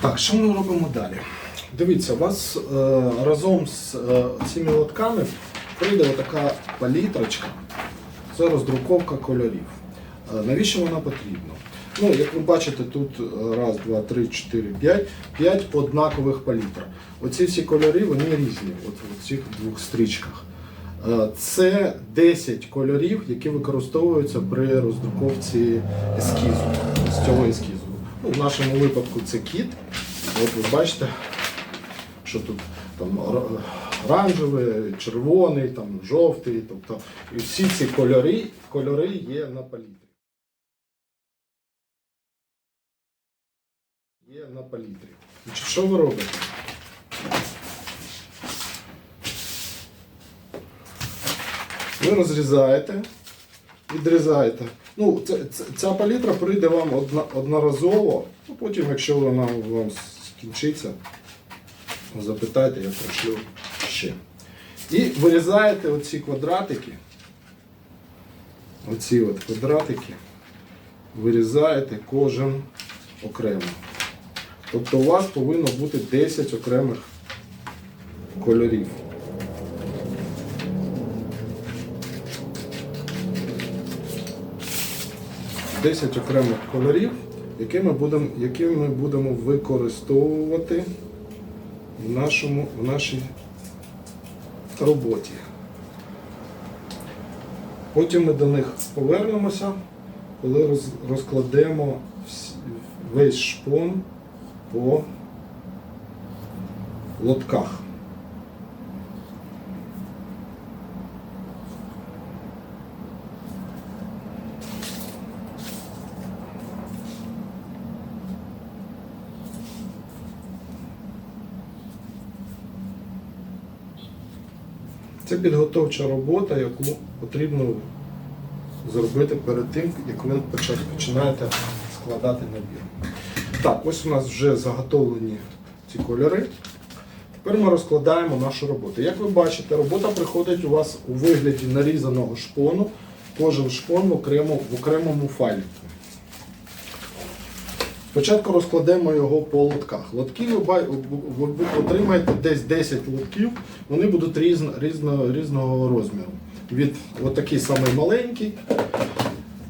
Так, що ми робимо далі? Дивіться, у вас е, разом з е, цими лотками прийде така палітрочка. Це роздруковка кольорів. Е, навіщо вона потрібна? Ну, як ви бачите, тут е, раз, два, три, чотири, п'ять, п'ять однакових палітр. Оці всі кольори вони різні, от в цих двох стрічках. Е, Це 10 кольорів, які використовуються при роздруковці ескізу, з цього ескізу. Ну, в нашому випадку це кіт. От ви бачите, що тут там оранжевий, червоний, там, жовтий. Тобто, і всі ці кольори, кольори є на палітрі. Є на палітрі. Значить, що ви робите? Ви розрізаєте, відрізаєте. Ну, це, це, ця палітра прийде вам одна, одноразово, ну, потім, якщо вона вам скінчиться, запитайте, я пришлю ще. І вирізаєте оці квадратики. Оці от квадратики. Вирізаєте кожен окремо. Тобто у вас повинно бути 10 окремих кольорів. Десять окремих кольорів, які ми будемо, які ми будемо використовувати в, нашому, в нашій роботі. Потім ми до них повернемося, коли роз, розкладемо весь шпон по лотках. Це підготовча робота, яку потрібно зробити перед тим, як ви починаєте складати набір. Так, ось у нас вже заготовлені ці кольори. Тепер ми розкладаємо нашу роботу. Як ви бачите, робота приходить у вас у вигляді нарізаного шпону, кожен шпон в, окремо, в окремому файлі. Спочатку розкладемо його по лотках. Лотки ви, отримаєте десь 10 лотків, вони будуть різно, різно, різного розміру. Від отакий самий маленький,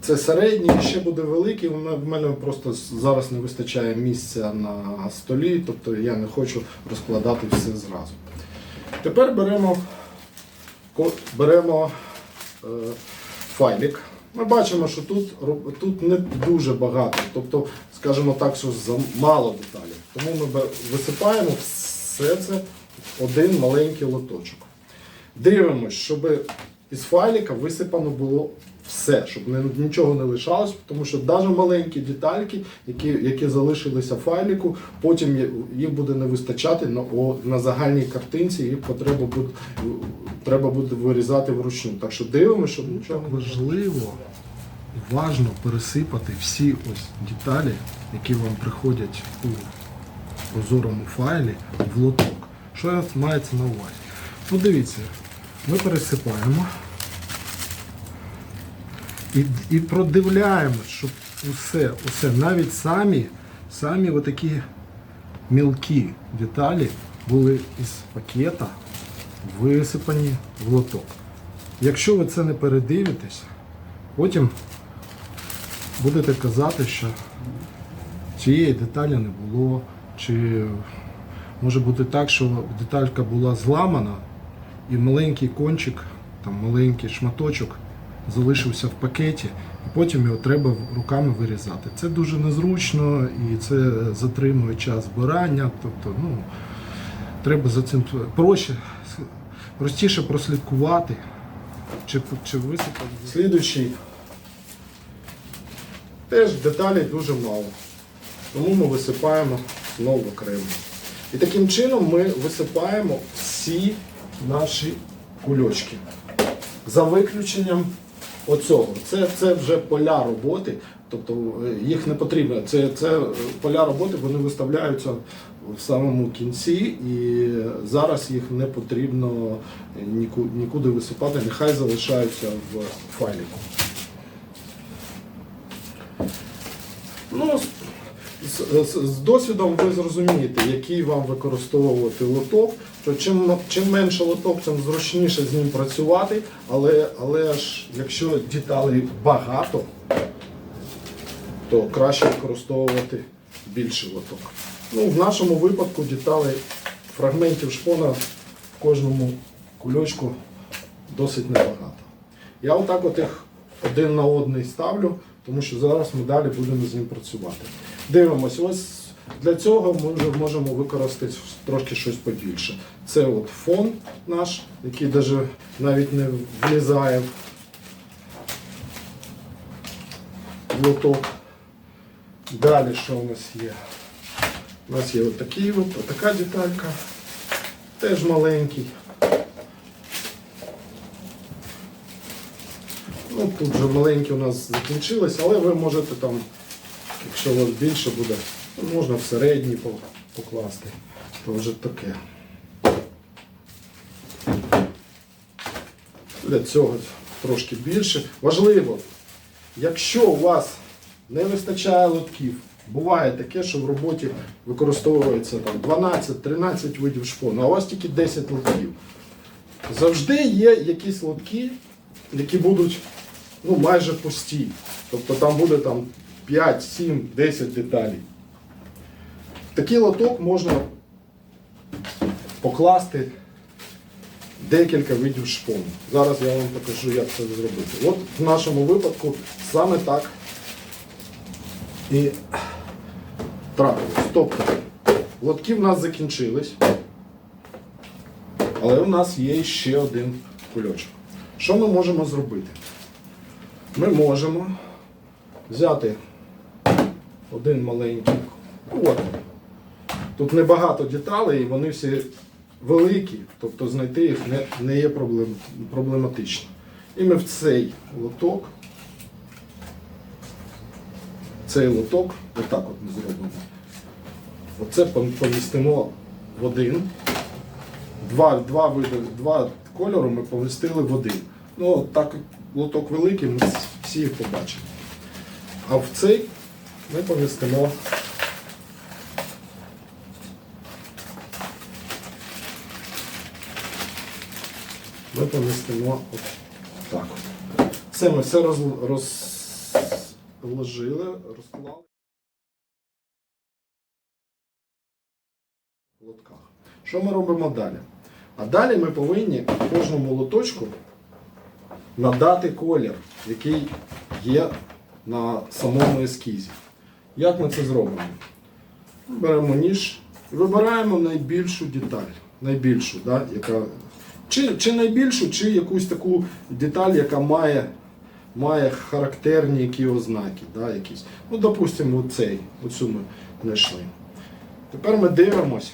це середній, ще буде великий. В мене просто зараз не вистачає місця на столі, тобто я не хочу розкладати все зразу. Тепер беремо, беремо е, файлик. Ми бачимо, що тут, тут не дуже багато, тобто, скажімо так, що замало деталей. Тому ми висипаємо все це один маленький лоточок. Дивимось, щоб із файлика висипано було все, щоб нічого не лишалось, тому що навіть маленькі детальки, які, які залишилися в файліку, потім їх буде не вистачати на, о, на загальній картинці, їх потреба буде, треба буде вирізати вручну. Так що дивимося, щоб нічого важливо уважно пересипати всі ось деталі, які вам приходять у прозорому файлі в лоток. Що мається на увазі? Ну дивіться, ми пересипаємо і, і продивляємось, щоб усе, усе, навіть самі, самі отакі мілкі деталі були із пакета висипані в лоток. Якщо ви це не передивитесь, потім будете казати, що цієї деталі не було, чи може бути так, що деталька була зламана і маленький кончик, там маленький шматочок залишився в пакеті, і потім його треба руками вирізати. Це дуже незручно і це затримує час збирання. Тобто, ну, треба за цим проще, простіше прослідкувати, чи, чи висипати. Слідуючий. Теж деталей дуже мало. Тому ми висипаємо знову окремо. І таким чином ми висипаємо всі наші кульочки. За виключенням оцього. Це, це вже поля роботи, тобто е, їх не потрібно. Це, це е, поля роботи, вони виставляються в самому кінці, і зараз їх не потрібно ніку- нікуди висипати, нехай залишаються в файліку. Ну, з, з, з досвідом ви зрозумієте, який вам використовувати лоток. Що чим, чим менше лоток, тим зручніше з ним працювати, але, але ж якщо деталей багато, то краще використовувати більший лоток. Ну, в нашому випадку деталей фрагментів шпона в кожному кульочку досить небагато. Я отак от їх один на один ставлю, тому що зараз ми далі будемо з ним працювати. Дивимось, ось для цього ми вже можемо використати трошки щось побільше. Це от фон наш, який навіть не влізає в лоток. Далі що у нас є? У нас є отакий от, отака деталька, теж маленький. Ну, тут вже маленькі у нас закінчились, але ви можете там, якщо у вас більше буде, то можна в середній покласти. То вже таке. Для цього трошки більше. Важливо, якщо у вас не вистачає лотків, буває таке, що в роботі використовується там 12-13 видів шпону, а у вас тільки 10 лотків. Завжди є якісь лотки, які будуть ну, майже пусті. Тобто там буде там 5, 7, 10 деталей. Такий лоток можна покласти декілька видів шпону. Зараз я вам покажу, як це зробити. От в нашому випадку саме так і трапилось. Тобто, лотки в нас закінчились, але у нас є ще один кульочок. Що ми можемо зробити? Ми можемо взяти один маленький. От. Тут небагато деталей, і вони всі великі, тобто знайти їх не, не є проблем, проблематично. І ми в цей лоток, цей лоток, отак от ми зробимо. Оце помістимо в один. Два, два види, два кольори ми помістили в один. Ну, так лоток великий, ми всі їх побачимо. А в цей ми помістимо ми помістимо от так. Це ми все роз, розложили, розклали. В лотках. Що ми робимо далі? А далі ми повинні кожному лоточку надати колір, який є на самому ескізі. Як ми це зробимо? Беремо ніж вибираємо найбільшу деталь. Найбільшу, да, яка, чи, чи найбільшу, чи якусь таку деталь, яка має, має характерні які ознаки. Да, якісь. Ну, допустимо, цей, оцю ми знайшли. Тепер ми дивимося,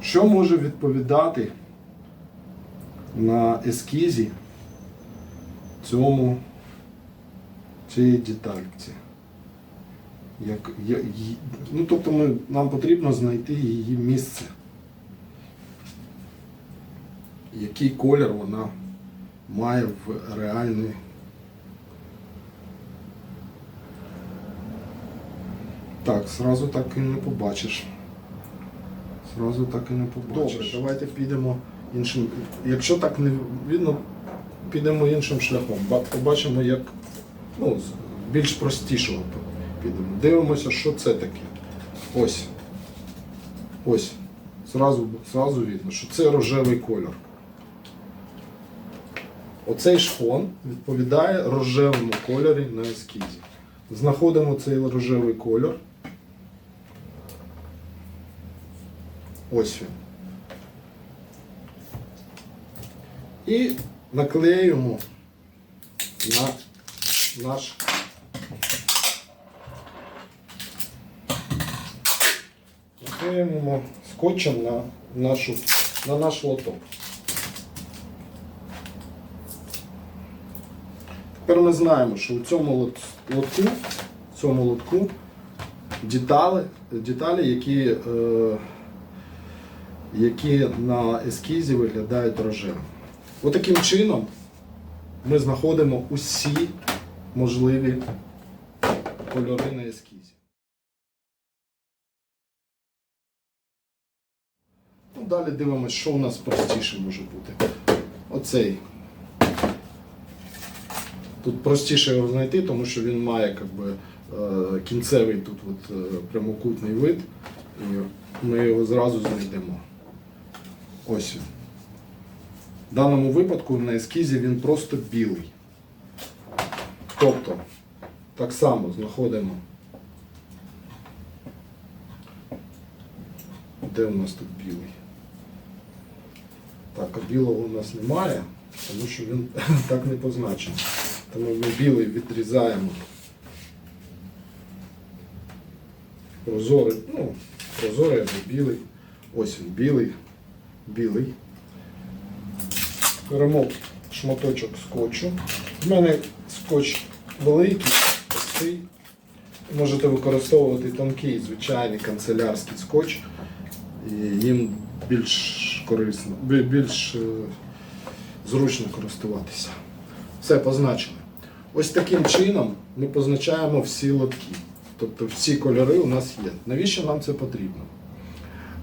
що може відповідати на ескізі цьому цієї детальці. Як, я, ну, тобто ми, нам потрібно знайти її місце. Який колір вона має в реальній. Так, зразу так і не побачиш. Зразу так і не побачиш. Добре, давайте підемо іншим. Якщо так не видно, підемо іншим шляхом. Побачимо, як ну, більш простішого підемо. Дивимося, що це таке. Ось. Ось. Зразу, зразу видно, що це рожевий кольор. Оцей шпон відповідає рожевому кольорі на ескізі. Знаходимо цей рожевий кольор. Ось він. І наклеюємо на наш наклеюємо скотчем на, нашу, на наш лоток. Тепер ми знаємо, що у цьому лотку, в цьому лотку деталі, деталі які, е, які на ескізі виглядають рожевим. Отаким чином ми знаходимо усі можливі кольори на ескізі. Далі дивимося, що у нас простіше може бути. Оцей. Тут простіше його знайти, тому що він має як би, е, кінцевий тут от, е, прямокутний вид. І ми його зразу знайдемо. Ось. В даному випадку на ескізі він просто білий. Тобто, так само знаходимо. Де у нас тут білий? Так, білого у нас немає, тому що він так не позначений. Тому ми білий відрізаємо. Прозорий, ну, прозорий або білий. Ось він білий, білий. Беремо шматочок скотчу. У мене скотч великий, простий. Можете використовувати тонкий, звичайний канцелярський скотч. І їм більш корисно, більш е, зручно користуватися. Все позначено. Ось таким чином ми позначаємо всі лотки. Тобто всі кольори у нас є. Навіщо нам це потрібно?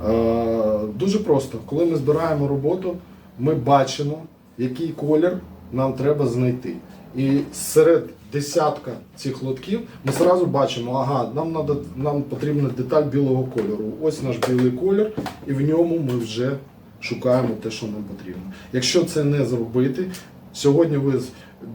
Е, Дуже просто, коли ми збираємо роботу, ми бачимо, який колір нам треба знайти. І серед десятка цих лотків ми одразу бачимо, ага, нам, надо, нам потрібна деталь білого кольору. Ось наш білий колір, і в ньому ми вже шукаємо те, що нам потрібно. Якщо це не зробити, сьогодні ви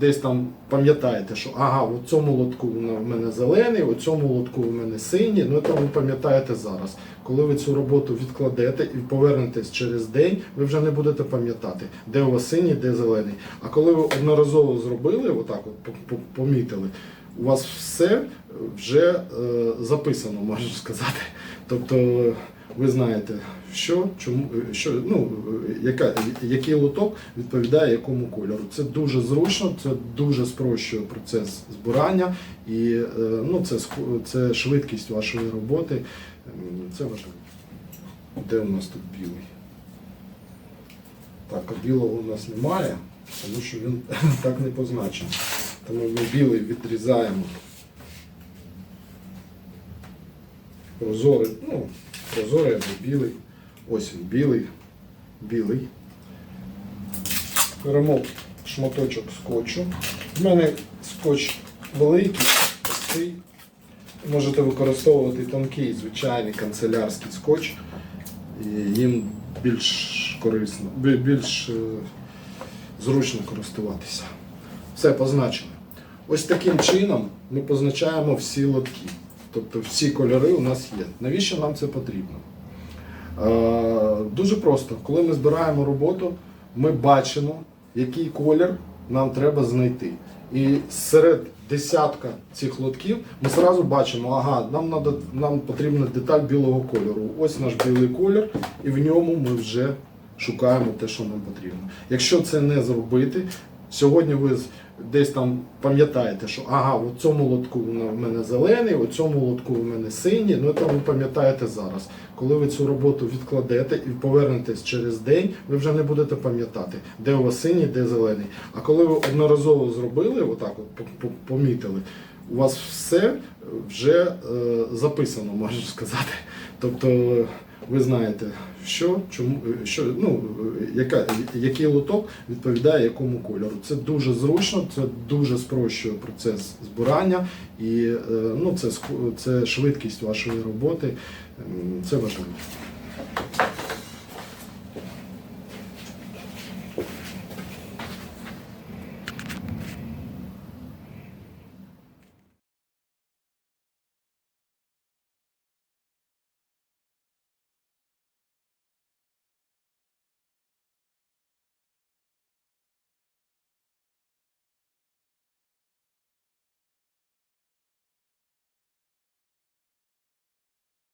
десь там пам'ятаєте, що ага, у цьому лотку в мене зелений, у цьому лотку в мене синій, ну це ви пам'ятаєте зараз. Коли ви цю роботу відкладете і повернетесь через день, ви вже не будете пам'ятати, де у вас синій, де зелений. А коли ви одноразово зробили, отак от по- по- помітили, у вас все вже е, записано, можна сказати. Тобто ви знаєте, що, чому, що, ну, е, яка, який лоток відповідає якому кольору. Це дуже зручно, це дуже спрощує процес збирання і е, ну, це, це швидкість вашої роботи. Це важливо. Де у нас тут білий? Так, а білого у нас немає, тому що він так не позначений. Тому ми білий відрізаємо. Прозорий, ну, прозорий або білий. Ось він білий, білий. Беремо шматочок скотчу. У мене скотч великий, простий. Можете використовувати тонкий, звичайний канцелярський скотч. І їм більш корисно, більш е, зручно користуватися. Все позначено. Ось таким чином ми позначаємо всі лотки. Тобто всі кольори у нас є. Навіщо нам це потрібно? Е, Дуже просто, коли ми збираємо роботу, ми бачимо, який колір нам треба знайти. І серед десятка цих лотків ми одразу бачимо, ага, нам, надо, нам потрібна деталь білого кольору. Ось наш білий колір, і в ньому ми вже шукаємо те, що нам потрібно. Якщо це не зробити, сьогодні ви десь там пам'ятаєте, що ага, у цьому лотку в мене зелений, у цьому лотку в мене синій, ну це ви пам'ятаєте зараз. Коли ви цю роботу відкладете і повернетесь через день, ви вже не будете пам'ятати, де у вас синій, де зелений. А коли ви одноразово зробили, отак от по- по- помітили, у вас все вже е, записано, можна сказати. Тобто ви знаєте, що, чому, що, ну, яка, який лоток відповідає якому кольору. Це дуже зручно, це дуже спрощує процес збирання і е, ну, це, це швидкість вашої роботи. Це важливо.